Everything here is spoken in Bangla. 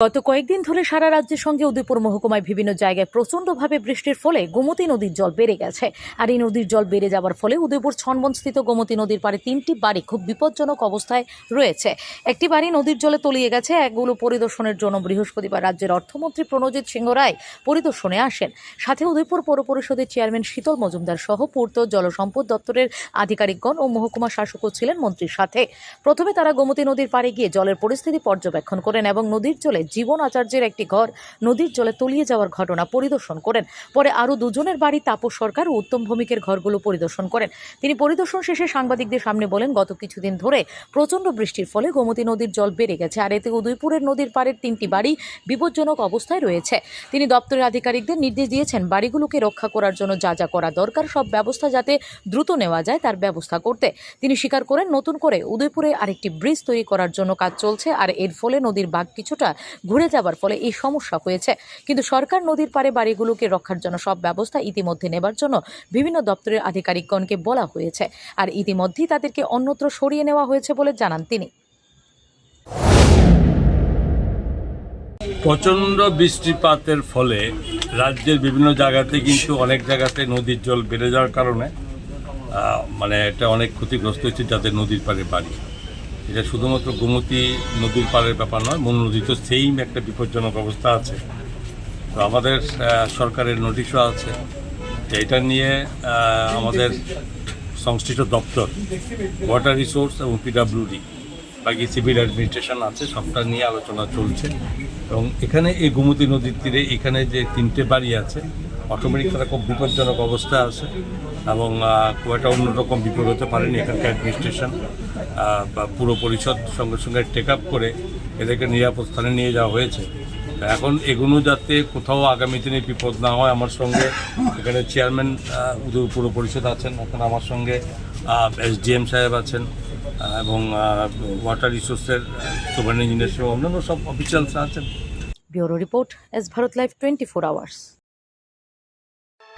গত কয়েকদিন ধরে সারা রাজ্যের সঙ্গে উদয়পুর মহকুমায় বিভিন্ন জায়গায় প্রচণ্ডভাবে বৃষ্টির ফলে গোমতী নদীর জল বেড়ে গেছে। আর এই নদীর জল বেড়ে যাওয়ার ফলে উদয়পুর ছনবনস্থিত গোমতী নদীর পাড়ে তিনটি বাড়ি খুব বিপজ্জনক অবস্থায় রয়েছে। একটি বাড়ি নদীর জলে তলিয়ে গেছে। একগুলো পরিদর্শনের জন্য বৃহস্পতিবার রাজ্যের অর্থমন্ত্রী প্রণজিৎ সিংহ রায় পরিদর্শনে আসেন। সাথে উদয়পুর পৌর পরিষদের চেয়ারম্যান শীতল মজুমদার সহ পূর্ত জলসম্পদ দপ্তরের আধিকারিকগণ ও মহকুমা শাসকও ছিলেন মন্ত্রীর সাথে। প্রথমে তারা গোমতী নদীর পাড়ে গিয়ে জলের পরিস্থিতি পর্যবেক্ষণ করেন এবং নদীর জলে জীবন আচার্যের একটি ঘর নদীর জলে তলিয়ে যাওয়ার ঘটনা পরিদর্শন করেন। পরে আরও দুজনের বাড়ি তাপস সরকার ও উত্তম ভৌমিকের ঘরগুলো পরিদর্শন করেন। তিনি পরিদর্শন শেষে সাংবাদিকদের সামনে বলেন, গত কিছুদিন ধরে প্রচণ্ড বৃষ্টির ফলে গোমতী নদীর জল বেড়ে গেছে, আর এতে উদয়পুরের নদীর পাড়ের তিনটি বাড়ি বিপজ্জনক অবস্থায় রয়েছে। তিনি দপ্তরের আধিকারিকদের নির্দেশ দিয়েছেন, বাড়িগুলোকে রক্ষা করার জন্য যা যা করা দরকার, সব ব্যবস্থা যাতে দ্রুত নেওয়া যায় তার ব্যবস্থা করতে। তিনি স্বীকার করেন, নতুন করে উদয়পুরে আরেকটি ব্রিজ তৈরি করার জন্য কাজ চলছে, আর এর ফলে নদীর বাঘ কিছুটা ঘুরে যাবার ফলে এই সমস্যা হয়েছে। কিন্তু সরকার নদীর পাড়ে বাড়িগুলোকে রক্ষার জন্য সব ব্যবস্থা ইতিমধ্যে নেবার জন্য বিভিন্ন দপ্তরের আধিকারিকগণকে বলা হয়েছে। আর ইতিমধ্যেই তাদেরকে অন্যত্র সরিয়ে নেওয়া হয়েছে বলে জানান তিনি। প্রচণ্ড বৃষ্টিপাতের ফলে রাজ্যের বিভিন্ন জায়গাতে কিন্তু অনেক জায়গাতে নদীর জল বেড়ে যাওয়ার কারণে মানে এটা অনেক ক্ষতিগ্রস্ত হয়েছে যাদের নদীর পাড়ে বাড়ি। এটা শুধুমাত্র গোমতী নদীর পাড়ের ব্যাপার নয় মন নদী তো সেইম একটা বিপজ্জনক অবস্থা আছে। তো আমাদের সরকারের নোটিশও আছে এটা নিয়ে আমাদের সংশ্লিষ্ট দপ্তর ওয়াটার রিসোর্স এবং পিডাব্লিউডি বাকি সিভিল অ্যাডমিনিস্ট্রেশন আছে, সবটা নিয়ে আলোচনা চলছে। এবং এখানে এই গোমতী নদীর তীরে এখানে যে তিনটে বাড়ি আছে অটোমেটিক তারা খুব বিপজ্জনক অবস্থা আছে এবং খুব একটা অন্যরকম বিপদ হতে পারেনি এখানকার অ্যাডমিনিস্ট্রেশন বা পুরো পরিষদ সঙ্গে সঙ্গে টেক আপ করে এদেরকে নিরাপদ স্থানে নিয়ে যাওয়া হয়েছে। এখন এগুলো যাতে কোথাও আগামী দিনে বিপদ না হয়, আমার সঙ্গে এখানে চেয়ারম্যান উদয় পুরো পরিষদ আছেন, এখন আমার সঙ্গে এসডিএম সাহেব আছেন এবং ওয়াটার রিসোর্সের সুপার ইঞ্জিনিয়ার অন্যান্য সব অফিসিয়ালস আছেন। Bureau report, S Bharat live twenty four hours.